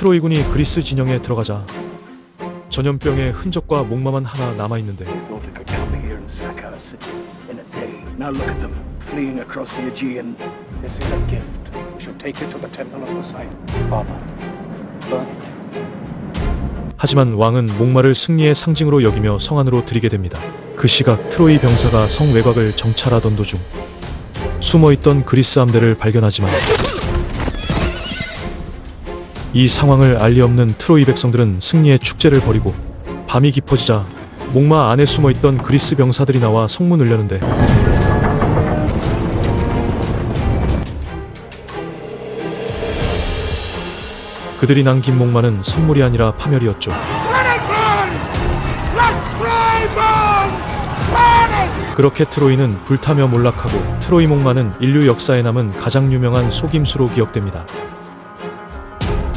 트로이군이 그리스 진영에 들어가자 전염병의 흔적과 목마만 하나 남아 있는데. 하지만 왕은 목마를 승리의 상징으로 여기며 성 안으로 들이게 됩니다. 그 시각 트로이 병사가 성 외곽을 정찰하던 도중 숨어있던 그리스 함대를 발견하지만 이 상황을 알리 없는 트로이 백성들은 승리의 축제를 벌이고 밤이 깊어지자 목마 안에 숨어있던 그리스 병사들이 나와 성문을 여는데 그들이 남긴 목마는 선물이 아니라 파멸이었죠. 그렇게 트로이는 불타며 몰락하고 트로이 목마는 인류 역사에 남은 가장 유명한 속임수로 기억됩니다.